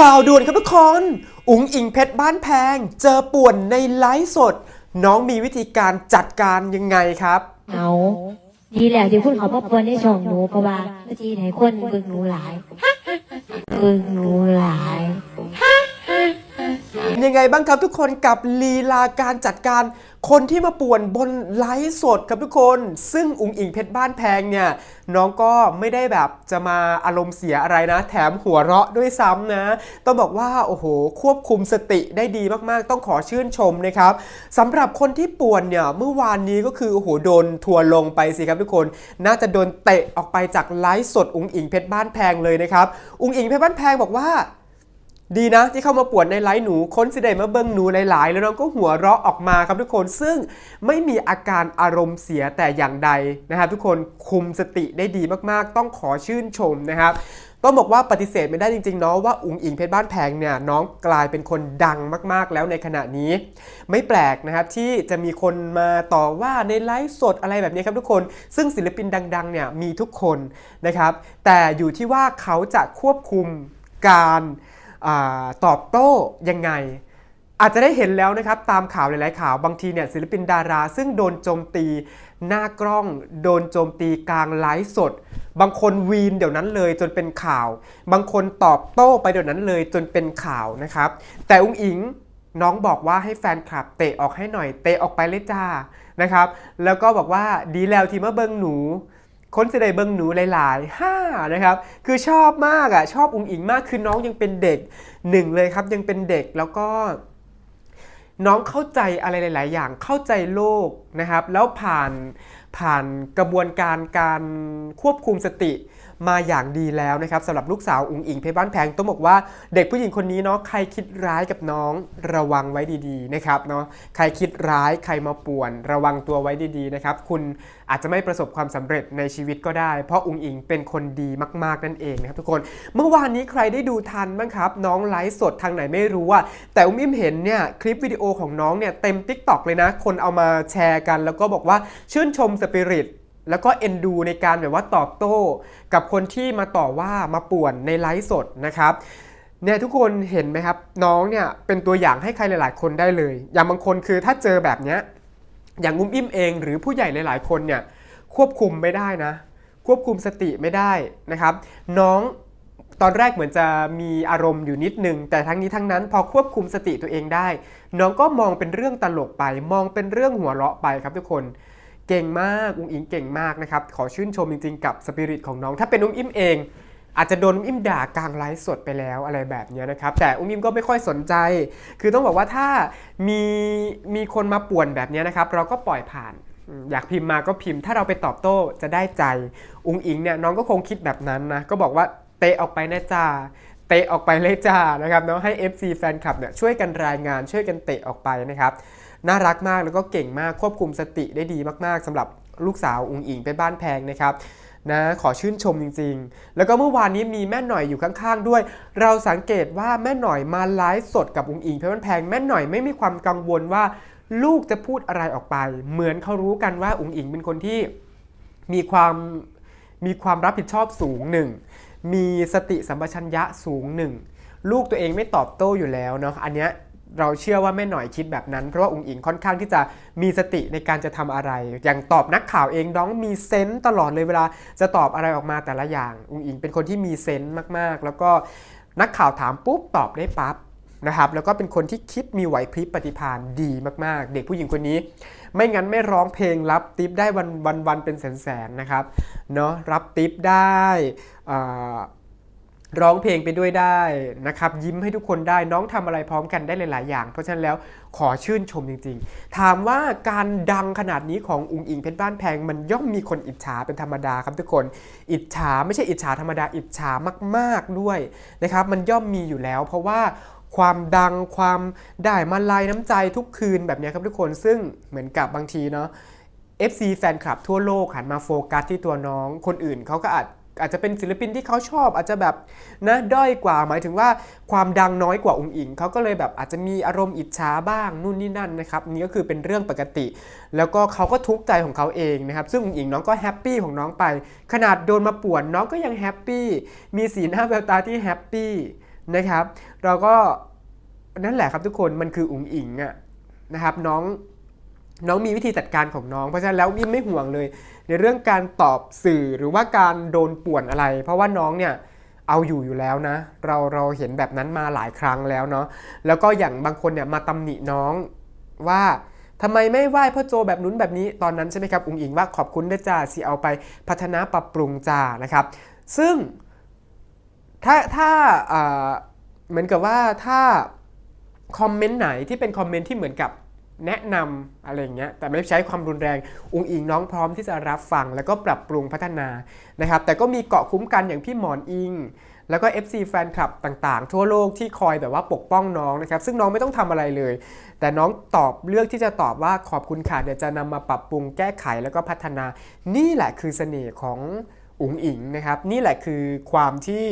ข่าวด่วนครับทุกคน อุ๋งอิงเพชรบ้านแพง เจอป่วนในไลฟ์สด น้องมีวิธีการจัดการยังไงครับ เอาดีแล้วที่คุณเขามาปวนในช่องหนูเพราะว่าเมื่อกี้ไหนคนเบิ่งหนูหลายเบิ่งหนูหลาย ยังไงบ้างครับทุกคนกับลีลาการจัดการคนที่มาป่วนบนไลฟ์สดครับทุกคน ซึ่งอุ๋งอิงเพชรบ้านแพงเนี่ย น้องก็ไม่ได้แบบจะมาอารมณ์เสียอะไรนะ แถมหัวเราะด้วยซ้ำนะ ต้องบอกว่า โอ้โห ควบคุมสติได้ดีมากๆ ต้องขอชื่นชมนะครับสำหรับคนที่ป่วนเนี่ย เมื่อวานนี้ก็คือ โอ้โห โดนทัวร์ลงไปสิครับทุกคน น่าจะโดนเตะออกไปจากไลฟ์สดอุ๋งอิงเพชรบ้านแพงเลยนะครับอุ๋งอิงเพชรบ้านแพงบอกว่า ดีนะที่เข้ามาปวนในไลฟ์หนูค้นสิได้มาเบิ้งหนูหลาย ๆ แล้วน้องก็หัวเราะออกมาครับทุกคนซึ่งไม่มีอาการอารมณ์เสียแต่อย่างใดนะครับทุกคนคุมสติได้ดีมากๆ ต้องขอชื่นชมนะครับต้องบอกว่าปฏิเสธไม่ได้จริงๆเนาะว่าอุ๋งอิงเพชรบ้านแพงเนี่ยน้องกลายเป็นคนดังมากๆแล้วในขณะนี้ ไม่แปลกนะครับที่จะมีคนมาต่อว่าในไลฟ์สดอะไรแบบนี้ครับทุกคน ซึ่งศิลปินดังๆเนี่ยมีทุกคนนะครับแต่อยู่ที่ว่าเขาจะควบคุมการ ตอบโต้ยังไง อาจจะได้เห็นแล้วนะครับตามข่าวหลาย ๆ ข่าวบางทีเนี่ยศิลปินดารา ซึ่งโดนโจมตีหน้ากล้อง โดนโจมตีกลางไลฟ์สด บางคนวีนเดี๋ยวนั้นเลยจนเป็นข่าว บางคนตอบโต้ไปเดี๋ยวนั้นเลยจนเป็นข่าวนะครับ แต่อุ้งอิงน้องบอกว่าให้แฟนคลับเตะออกให้หน่อยเตะออกไปเลยจ้านะครับ แล้วก็บอกว่าดีแล้วที่มาเบิงหนู คนจะได้เบิงหนูหลายๆห้านะครับ คือชอบมากอะชอบอุ้งอิงมากคือน้องยังเป็นเด็กหนึ่งเลยครับยังเป็นเด็กแล้วก็น้องเข้าใจอะไรหลาย ๆ อย่างเข้าใจโลกนะครับ แล้วผ่านผ่านกระบวนการการควบคุมสติ มาอย่างดีแล้วนะครับสำหรับลูกสาวอุ๋งอิงเพชรบ้านแพงต้องบอกว่าเด็กผู้หญิงคนนี้เนาะใครคิดร้ายกับน้องระวังไว้ดีๆนะครับเนาะใครคิดร้ายใครมาป่วน ระวังตัวไว้ดีๆนะครับคุณอาจจะไม่ประสบความสำเร็จในชีวิตก็ได้ เพราะอุ๋งอิงเป็นคนดีมากๆนั่นเองนะครับทุกคนเมื่อวานนี้ใครได้ดูทันบ้างครับน้องไลฟ์สดทางไหนไม่รู้อะแต่อุ้มอิมเห็นเนี่ยคลิปวิดีโอของน้องเนี่ยเต็ม t ิ k t o k เลยนะ คนเอามาแชร์กัน แล้วก็บอกว่าชื่นชมสปิริต แล้วก็เอ็นดูในการแบบว่าตอบโต้ กับคนที่มาต่อว่ามาป่วนในไลฟ์สดนะครับเนี่ยทุกคนเห็นไหมครับ น้องเนี่ยเป็นตัวอย่างให้ใครหลาย ๆ คนได้เลย อย่างบางคนคือถ้าเจอแบบเนี้ยอย่างงุ้มอิ่มเอง หรือผู้ใหญ่หลาย ๆ คนเนี่ยควบคุมไม่ได้นะ ควบคุมสติไม่ได้นะครับ น้องตอนแรกเหมือนจะมีอารมณ์อยู่นิดนึง แต่ทั้งนี้ทั้งนั้นพอควบคุมสติตัวเองได้ น้องก็มองเป็นเรื่องตลกไป มองเป็นเรื่องหัวเราะไปครับทุกคน เก่งมากอุ้งอิงเก่งมากนะครับขอชื่นชมจริง ๆ กับสปิริตของน้อง ถ้าเป็นอุ้มอิมเอง อาจจะโดนอุ้มอิมด่ากลางไลฟ์สดไปแล้วอะไรแบบนี้นะครับแต่อุ้มอิมก็ไม่ค่อยสนใจ คือต้องบอกว่าถ้ามีมีคนมาป่วนแบบนี้นะครับเราก็ปล่อยผ่านอืมอยากพิมพ์มาก็พิมพ์ถ้าเราไปตอบโต้จะได้ใจ อุ้งอิงเนี่ยน้องก็คงคิดแบบนั้นนะก็บอกว่าเตะออกไปนะจ้าเตะออกไปเลยจ้านะครับเนาะให้ FC แฟนคลับเนี่ยช่วยกันรายงานช่วยกันเตะออกไปนะครับ น่ารักมากแล้วก็เก่งมากควบคุมสติได้ดีมากๆสำหรับลูกสาวอุงอิงเป็นบ้านแพงนะครับนะขอชื่นชมจริงๆ แล้วก็เมื่อวานนี้มีแม่หน่อยอยู่ข้างๆด้วย เราสังเกตว่าแม่หน่อยมาไลฟ์สดกับอุงอิงเพชรบ้านแพงแม่หน่อยไม่มีความกังวลว่าลูกจะพูดอะไรออกไป เหมือนเขารู้กันว่าอุงอิงเป็นคนที่มีความมีความรับผิดชอบสูงหนึ่งมีสติสัมปชัญญะสูงหนึ่งลูกตัวเองไม่ตอบโต้อยู่แล้วเนาะอันเนี้ย เราเชื่อว่าแม่หน่อยคิดแบบนั้น เพราะว่าอุ๋งอิงค่อนข้างที่จะมีสติในการจะทำอะไร อย่างตอบนักข่าวเองน้องมีเซนส์ตลอดเลยเวลาจะตอบอะไรออกมาแต่ละอย่าง อุ๋งอิงเป็นคนที่มีเซนส์มากๆ แล้วก็นักข่าวถามปุ๊บตอบได้ปั๊บนะครับแล้วก็เป็นคนที่คิดมีไหวพริบปฏิภาณดีมากๆ เด็กผู้หญิงคนนี้ ไม่งั้นไม่ร้องเพลงรับติปได้วันวันวันเป็นแสนๆนะครับเนาะรับติปได้อ่า ร้องเพลงไปด้วยได้นะครับ ยิ้มให้ทุกคนได้น้องทำอะไรพร้อมกันได้หลาย ๆ อย่าง เพราะฉะนั้นแล้วขอชื่นชมจริง ๆ ถามว่าการดังขนาดนี้ของอุงอิงเพชรบ้านแพง มันย่อมมีคนอิจฉาเป็นธรรมดาครับทุกคน อิจฉาไม่ใช่อิจฉาธรรมดาอิจฉามาก ๆ ด้วยนะครับ มันย่อมมีอยู่แล้ว เพราะว่าความดังความได้มาลายน้ำใจทุกคืนแบบนี้ครับทุกคนซึ่งเหมือนกับบางทีเนาะ FC แฟนคลับทั่วโลกหันมาโฟกัสที่ตัวน้อง คนอื่นเขาก็อาจ อาจจะเป็นศิลปินที่เขาชอบ อาจจะแบบนะด้อยกว่าหมายถึงว่าความดังน้อยกว่าองค์อิงเขาก็เลยแบบอาจจะมีอารมณ์อิจฉาบ้างนู่นนี่นั่นนะครับนี่ก็คือเป็นเรื่องปกติ แล้วก็เขาก็ทุกข์ใจของเขาเองนะครับซึ่งองค์อิงน้องก็แฮปปี้ของน้องไป ขนาดโดนมาป่วนน้องก็ยังแฮปปี้มีสีหน้าแววตาที่แฮปปี้นะครับเราก็นั่นแหละครับทุกคนมันคืออุ๋งอิงอะนะครับน้อง น้องมีวิธีจัดการของน้อง เพราะฉะนั้นแล้วยิ่ไม่ห่วงเลย ในเรื่องการตอบสื่อหรือว่าการโดนป่วนอะไร เพราะว่าน้องเนี่ยเอาอยู่อยู่แล้วนะ เราเราเห็นแบบนั้นมาหลายครั้งแล้วเนาะแล้วก็อย่างบางคนเนี่ยมาตำหนิน้องว่าทำไมไม่ไหว้พ่อโจแบบนู้นแบบนี้ตอนนั้นใช่ไหมครับอุ๋งอิงว่าขอบคุณด้วยจ้าสิเอาไปพัฒนาปรับปรุงจ้านะครับ ซึ่งถ้าถ้าเหมือนกับว่าถ้าคอมเมนต์ไหนที่เป็นคอมเมนต์ที่เหมือนกับ แนะนำอะไรเงี้ยแต่ไม่ใช้ความรุนแรงอุงอิงน้องพร้อมที่จะรับฟัง แล้วก็ปรับปรุงพัฒนานะครับแต่ก็มีเกาะคุ้มกันอย่างพี่หมอนอิง แล้วก็ FC แฟนคลับต่างๆ ทั่วโลกที่คอยแบบว่าปกป้องน้องนะครับซึ่งน้องไม่ต้องทำอะไรเลย แต่น้องตอบเลือกที่จะตอบว่าขอบคุณค่ะเดี๋ยวจะนำมาปรับปรุงแก้ไขแล้วก็พัฒนา นี่แหละคือเสน่ห์ของอุ๋งอิงนะครับนี่แหละคือความที่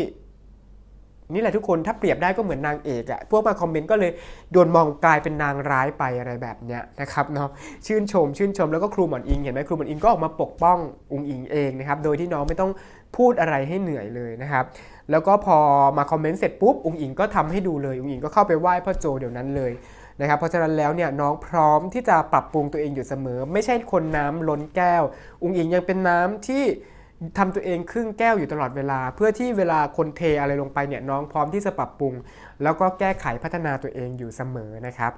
นี่แหละทุกคนถ้าเปรียบได้ก็เหมือนนางเอกอะพวกมาคอมเมนต์ก็เลยโดนมองกลายเป็นนางร้ายไปอะไรแบบเนี้ยนะครับเนาะชื่นชม ชื่นชมแล้วก็ครูหมอนอิงเห็นไหมครูหมอนอิงก็ออกมาปกป้องอุงอิงเองนะครับโดยที่น้องไม่ต้องพูดอะไรให้เหนื่อยเลยนะครับแล้วก็พอมาคอมเมนต์เสร็จปุ๊บอุงอิงก็ทำให้ดูเลยอุงอิงก็เข้าไปไหว้พ่อโจเดี๋ยวนั้นเลยนะครับเพราะฉะนั้นแล้วเนี่ยน้องพร้อมที่จะปรับปรุงตัวเองอยู่เสมอ ไม่ใช่คนน้ำล้นแก้ว อุงอิงยังเป็นน้ำที่ ทำตัวเองครึ่งแก้วอยู่ตลอดเวลา เพื่อที่เวลาคนเทอะไรลงไปเนี่ยน้องพร้อมที่จะปรับปรุง แล้วก็แก้ไขพัฒนาตัวเองอยู่เสมอนะครับ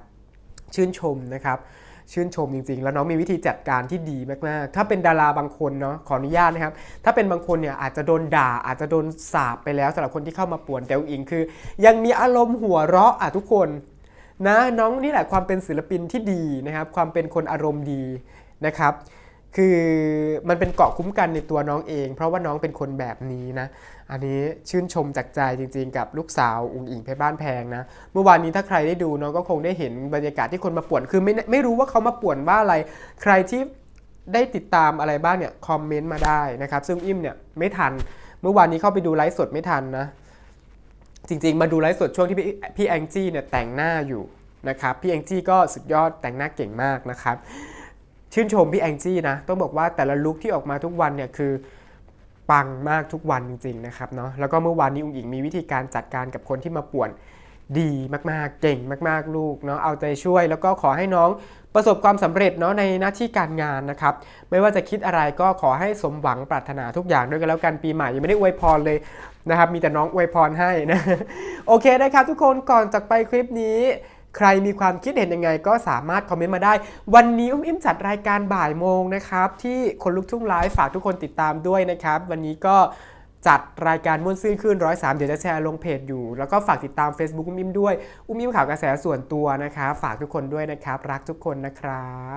ชื่นชมนะครับ ชื่นชมจริง ๆ แล้วน้องมีวิธีจัดการที่ดีมากๆ ถ้าเป็นดาราบางคนเนาะขออนุญาตนะครับ ถ้าเป็นบางคนเนี่ยอาจจะโดนด่า อาจจะโดนสาปไปแล้วสำหรับคนที่เข้ามาป่วนแต่อิงคือ ยังมีอารมณ์หัวเราะอะทุกคนนะน้องนี่แหละความเป็นศิลปินที่ดีนะครับ ความเป็นคนอารมณ์ดีนะครับ คือมันเป็นเกาะคุ้มกันในตัวน้องเอง เพราะว่าน้องเป็นคนแบบนี้นะ อันนี้ชื่นชมจากใจจริงๆ กับลูกสาวอุ๋งอิงเพชรบ้านแพงนะ เมื่อวานนี้ถ้าใครได้ดูน้องก็คงได้เห็นบรรยากาศที่คนมาป่วนคือไม่ไม่รู้ว่าเขามาป่วนว่าอะไร ใครที่ได้ติดตามอะไรบ้างเนี่ยคอมเมนต์มาได้นะครับ ซึ่งอิ่มเนี่ยไม่ทัน เมื่อวานนี้เข้าไปดูไลฟ์สดไม่ทันนะ จริงๆ มาดูไลฟ์สดช่วงที่พี่พี่แองจี้เนี่ยแต่งหน้าอยู่นะครับพี่แองจี้ก็สุดยอดแต่งหน้าเก่งมากนะครับ ชื่นชมพี่แองจี้นะ ต้องบอกว่าแต่ละลุคที่ออกมาทุกวันเนี่ยคือปังมากทุกวันจริงๆนะครับเนาะแล้วก็เมื่อวานนี้อุ๋งอิงมีวิธีการจัดการกับคนที่มาป่วนดีมากๆ เก่งมากๆลูกเนาะเอาใจช่วย แล้วก็ขอให้น้องประสบความสำเร็จเนาะในหน้าที่การงานนะครับ ไม่ว่าจะคิดอะไรก็ขอให้สมหวังปรารถนาทุกอย่างด้วยกันแล้วกันปีใหม่ยังไม่ได้อวยพรเลยนะครับ มีแต่น้องอวยพรให้นะ โอเคนะครับทุกคนก่อนจากไปคลิปนี้ ใครมีความคิดเห็นยังไงก็สามารถคอมเมนต์มาได้ วันนี้อุ้มอิ่มจัดรายการบ่ายโมงนะครับ ที่คนลุกทุ่งไลฟ์ฝากทุกคนติดตามด้วยนะครับ วันนี้ก็จัดรายการม่วนซื่นขึ้นร้อยสามเดี๋ยวจะแชร์ลงเพจอยู่ แล้วก็ฝากติดตาม Facebook อุ้มอิ่มด้วย อุ้มอิ่มข่าวกระแสส่วนตัวนะครับฝากทุกคนด้วยนะครับ รักทุกคนนะครับ